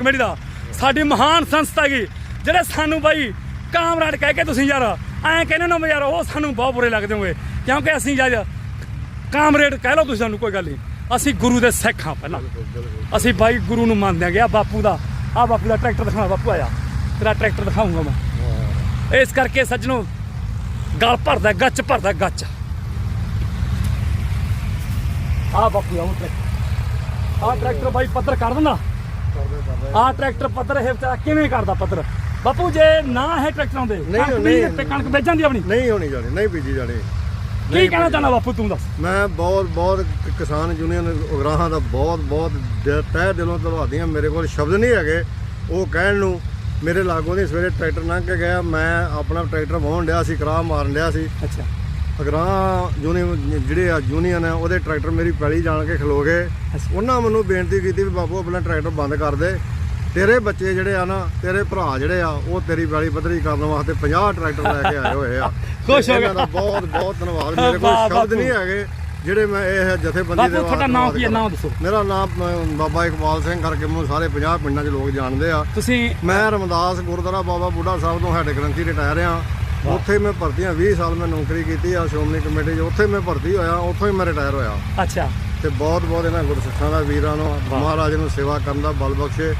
Committee ਦਾ। ਸਾਡੀ ਮਹਾਨ ਸੰਸਥਾ ਹੈਗੀ। ਜਿਹੜੇ ਸਾਨੂੰ ਬਾਈ ਕਾਮਰਾਡ ਕਹਿ ਕੇ ਤੁਸੀਂ ਯਾਰ, ਐਂ ਕਹਿੰਦੇ ਨਾ ਯਾਰ, ਉਹ ਸਾਨੂੰ ਬਹੁਤ ਬੁਰੇ ਲੱਗਦੇ ਹੋਗੇ ਕਿਉਂਕਿ ਅਸੀਂ ਯਾਰ ਕਾਮਰੇਡ ਕਹਿ ਲਓ ਤੁਸੀਂ ਸਾਨੂੰ, ਕੋਈ ਗੱਲ ਨਹੀਂ। ਅਸੀਂ ਗੁਰੂ ਦੇ ਸਿੱਖ ਹਾਂ ਪਹਿਲਾਂ। ਅਸੀਂ ਬਾਈ ਗੁਰੂ ਨੂੰ ਮੰਨਦੇ ਆ ਗਿਆ ਬਾਪੂ ਦਾ, ਆ ਬਾਪੂ ਦਾ ਟਰੈਕਟਰ ਦਿਖਾਉਣਾ ਬਾਪੂ ਆਇਆ। ਤੇਰਾ ਟਰੈਕਟਰ ਦਿਖਾਉਂਗਾ ਮੈਂ। ਇਸ ਕਰਕੇ ਸੱਜਣੋ, ਗਲ ਭਰਦਾ, ਗੱਚ ਭਰਦਾ, ਗੱਚ। ਆ ਬਾਪੂ ਆਉਂ ਟਰੈਕਟਰ। ਆ ਟਰੈਕਟਰ ਬਾਈ ਪੱਧਰ ਕਰ ਦਿੰਦਾ। ਆ ਟਰੈਕਟਰ ਪੱਧਰ ਇਹ ਵਿਚਾਰਾ ਕਿਵੇਂ ਕਰਦਾ ਪੱਧਰ? ਬਾਪੂ ਜੇ ਨਾ ਹੈ ਟਰੈਕਟਰ ਨਹੀਂ, ਕਣਕ। ਬੀਜ ਤੇ ਕਣਕ ਵੇਚ ਜਾਂਦੀ ਆਪਣੀ? ਨਹੀਂ ਹੋਣੀ ਜਾਣੀ ਨਹੀਂ ਬੀਜੀ ਜਾਣੀ। ਕੀ ਕਹਿਣਾ ਚਾਹੁੰਦਾ ਬਾਪੂ ਤੂੰ ਦੱਸ? ਮੈਂ ਬਹੁਤ ਬਹੁਤ ਕਿਸਾਨ ਯੂਨੀਅਨ ਉਗਰਾਹਾਂ ਦਾ ਬਹੁਤ ਬਹੁਤ ਦਿ- ਤਹਿ ਦਿਲੋਂ ਧੰਨਵਾਦੀ ਹਾਂ। ਮੇਰੇ ਕੋਲ ਸ਼ਬਦ ਨਹੀਂ ਹੈਗੇ। ਉਹ ਕਹਿਣ ਨੂੰ ਮੇਰੇ ਲਾਗੋਂ ਦੀ ਸਵੇਰੇ ਟਰੈਕਟਰ ਲੰਘ ਕੇ ਗਿਆ। ਮੈਂ ਆਪਣਾ ਟਰੈਕਟਰ ਵਾਹਣ ਡਿਆ ਸੀ ਕਰਾਹ ਮਾਰਨ ਡਿਆ ਸੀ। ਅੱਛਾ। ਅਗਰਾਂ ਯੂਨੀਅਨ ਜਿਹੜੇ ਆ ਯੂਨੀਅਨ ਆ ਉਹਦੇ ਟਰੈਕਟਰ ਮੇਰੀ ਪੈਲੀ ਜਾਣ ਕੇ ਖਲੋ ਗਏ। ਉਹਨਾਂ ਮੈਨੂੰ ਬੇਨਤੀ ਕੀਤੀ ਵੀ ਬਾਬੂ ਆਪਣਾ ਟਰੈਕਟਰ ਬੰਦ ਕਰ ਦੇ। ਤੇਰੇ ਬੱਚੇ ਜਿਹੜੇ ਆ ਨਾ ਤੇਰੇ ਭਰਾ ਜਿਹੜੇ ਆ ਉਹ ਤੇਰੀ ਪੈਲੀ ਪੱਧਰੀ ਕਰਨ ਵਾਸਤੇ 50 ਟਰੈਕਟਰ ਲੈ ਕੇ ਆਏ ਹੋਏ ਆ। ਖੁਸ਼ ਹੋ ਗਿਆ। ਬਹੁਤ ਬਹੁਤ ਧੰਨਵਾਦ। ਮੇਰੇ ਕੋਲ ਸ਼ਬਦ। ਨਹੀਂ ਹੈਗੇ ਜਿਹੜੇ ਮੈਂ ਇਹ ਜਥੇਬੰਦੀ ਬਾਪੂ ਦੇ ਤੁਹਾਡਾ ਨਾਮ ਕੀ ਹੈ? ਨਾਮ ਦੱਸੋ। ਮੇਰਾ ਨਾਮ ਬਾਬਾ ਇਕਬਾਲ ਸਿੰਘ ਕਰਕੇ ਮੈਨੂੰ ਸਾਰੇ 50 ਪਿੰਡਾਂ 'ਚ ਲੋਕ ਜਾਣਦੇ ਆ। ਤੁਸੀਂ ਮੈਂ ਰਮਦਾਸ ਗੁਰਦੁਆਰਾ ਬਾਬਾ ਬੁੱਢਾ ਸਾਹਿਬ ਤੋਂ ਹੈਡ ਗ੍ਰੰਥੀ ਰਿਟਾਇਰ ਆ। ਉੱਥੇ ਮੈਂ ਭਰਤੀ ਆ 20 ਸਾਲ ਮੈਂ ਨੌਕਰੀ ਕੀਤੀ ਆ ਸ਼੍ਰੋਮਣੀ ਕਮੇਟੀ 'ਚ। ਉੱਥੇ ਮੈਂ ਭਰਤੀ ਹੋਇਆ ਉੱਥੋਂ ਹੀ ਮੈਂ ਰਿਟਾਇਰ ਹੋਇਆ। ਅੱਛਾ। ਤੇ ਬਹੁਤ ਬਹੁਤ ਇਹਨਾਂ ਗੁਰਸਿੱਖਾਂ ਦਾ ਵੀਰਾਂ ਨੂੰ ਮਹਾਰਾਜ ਨੂੰ ਸੇਵਾ ਕਰਨ ਦਾ ਬਲ ਬਖਸ਼ੇ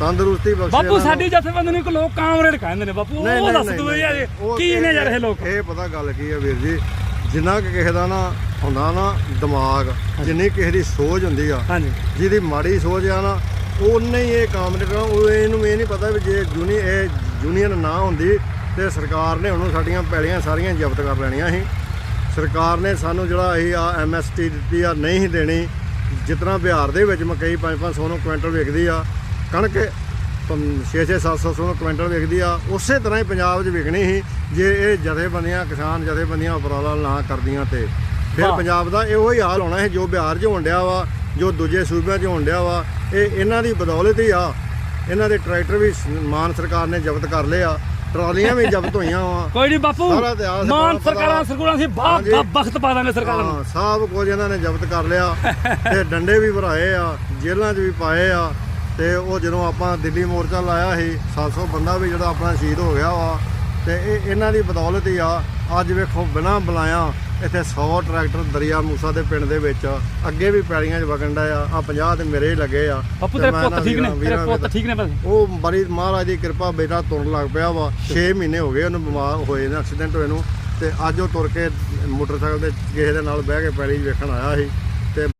ਤੰਦਰੁਸਤੀ ਬਖਸ਼ੇ ਬਾਪੂ। ਸਾਡੀ ਜਥੇਬੰਦੀ ਨੂੰ ਇੱਕ ਲੋਕ ਕਾਮਰੇਡ ਕਹਿੰਦੇ ਨੇ ਬਾਪੂ ਉਹ ਦੱਸ ਦੋ ਯਾਰ ਕੀ ਨੇ ਯਾਰ ਇਹ ਲੋਕ? ਇਹ ਪਤਾ ਗੱਲ ਕੀ ਹੈ ਵੀਰ ਜੀ ਜਿੰਨਾ ਕਿ ਕਿਸੇ ਦਾ ਨਾ ਹੁੰਦਾ ਨਾ ਦਿਮਾਗ ਜਿੰਨੀ ਕਿਸੇ ਦੀ ਸੋਚ ਹੁੰਦੀ ਆ ਜਿਹਦੀ ਮਾੜੀ ਸੋਚ ਆ ਨਾ ਉਹਨੇ ਹੀ ਇਹ ਕੰਮ ਨਿਕਲਣਾ ਉਹ ਇਹਨੂੰ ਇਹ ਨਹੀਂ ਪਤਾ ਵੀ ਜੇ ਜੂਨੀ ਇਹ ਯੂਨੀਅਨ ਨਾ ਹੁੰਦੀ ਤੇ ਸਰਕਾਰ ਨੇ ਉਹਨੂੰ ਸਾਡੀਆਂ ਪੈਲੀਆਂ ਸਾਰੀਆਂ ਜ਼ਬਤ ਕਰ ਲੈਣੀਆਂ ਸੀ। ਸਰਕਾਰ ਨੇ ਸਾਨੂੰ ਜਿਹੜਾ ਇਹ ਆ ਐਮਐਸਟੀ ਦਿੱਤੀ ਆ ਨਹੀਂ ਦੇਣੀ। ਜਿਤਨਾ ਬਿਹਾਰ ਦੇ ਵਿੱਚ ਮਕਈ 5-500 ਨੂੰ ਕੁਇੰਟਲ ਵਿਕਦੀ ਆ ਕਣਕ 6-6 700 ਨੂੰ ਕੁਇੰਟਲ ਵਿਕਦੀ ਆ ਉਸੇ ਤਰ੍ਹਾਂ ਹੀ ਪੰਜਾਬ 'ਚ ਵਿਕਣੀ ਸੀ ਜੇ ਇਹ ਜਥੇਬੰਦੀਆਂ ਕਿਸਾਨ ਜਥੇਬੰਦੀਆਂ ਉਪਰਾਲਾ ਨਾ ਕਰਦੀਆਂ ਤੇ। ਫਿਰ। ਪੰਜਾਬ ਦਾ ਇਹੋ ਹੀ ਹਾਲ ਹੋਣਾ ਹੈ ਜੋ ਬਿਹਾਰ 'ਚ ਹੋਣ ਡਿਆ ਵਾ ਜੋ ਦੂਜੇ ਸੂਬਿਆਂ 'ਚ ਹੋਣ ਡਿਆ ਵਾ ਇਹ ਇਹਨਾਂ ਦੀ ਬਦੌਲਤ ਹੀ ਆ। ਇਹਨਾਂ ਦੇ ਟਰੈਕਟਰ ਵੀ ਮਾਨ ਸਰਕਾਰ ਨੇ ਜ਼ਬਤ ਕਰ ਲਏ ਆ। ਟਰਾਲੀਆਂ ਵੀ ਜ਼ਬਤ ਹੋਈਆਂ ਵਾ। ਕੋਈ ਨਹੀਂ ਬਾਪੂ ਸਾਰਾ ਮਾਨ ਪਤਾ- ਸਰਕਾਰਾਂ ਸਰਕਾਰਾਂ ਸੀ ਬਾਪ ਹਾਂਜੀ। ਦਾ ਵਕਤ ਪਾ ਦਾਂਗੇ ਸਰਕਾਰਾਂ ਨੂੰ। ਹਾਂ ਸਭ ਕੁਝ ਇਹਨਾਂ ਨੇ ਜ਼ਬਤ ਕਰ ਲਿਆ। ਤੇ ਡੰਡੇ ਵੀ ਭਰਾਏ ਆ ਜੇਲ੍ਹਾਂ 'ਚ ਵੀ ਪਾਏ ਆ। ਤੇ ਉਹ ਜਦੋਂ ਆਪਾਂ ਦਿੱਲੀ ਮੋਰਚਾ ਲਾਇਆ ਸੀ 700 ਬੰਦਾ ਵੀ ਜਿਹੜਾ ਆਪਣਾ ਸ਼ਹੀਦ ਹੋ ਗਿਆ ਵਾ ਤੇ ਇਹ ਇਹਨਾਂ ਦੀ ਬਦੌਲਤ ਹੀ ਆ। ਅੱਜ ਵੇਖੋ ਬਿਨਾਂ ਬੁਲਾਇਆ ਇੱਥੇ 100 ਟਰੈਕਟਰ ਦਰਿਆ ਮੂਸਾ ਦੇ ਪਿੰਡ ਦੇ ਵਿੱਚ ਅੱਗੇ ਵੀ ਪੈਲੀਆਂ 'ਚ ਵਗਣ ਡਿਆ ਆ। ਆ 50 ਤੇ ਮੇਰੇ ਲੱਗੇ ਆ। ਤੇ ਤੇਰੇ ਪੁੱਤ ਠੀਕ ਨੇ? ਤੇਰੇ ਪੁੱਤ ਠੀਕ ਨੇ ਬਸ ਉਹ ਬੜੀ ਮਹਾਰਾਜ ਦੀ ਕਿਰਪਾ ਬੇਟਾ ਤੁਰਨ ਲੱਗ ਪਿਆ ਵਾ। 6 ਮਹੀਨੇ ਹੋ ਗਏ ਉਹਨੂੰ ਬਿਮਾਰ ਹੋਏ ਨੇ ਐਕਸੀਡੈਂਟ ਹੋਏ ਨੂੰ। ਤੇ ਅੱਜ ਉਹ ਤੁਰ ਕੇ ਮੋਟਰਸਾਈਕਲ ਤੇ ਕਿਸੇ ਦੇ ਨਾਲ ਬਹਿ ਕੇ ਪੈਲੀ 'ਚ ਵੇਖਣ ਆਇਆ ਸੀ।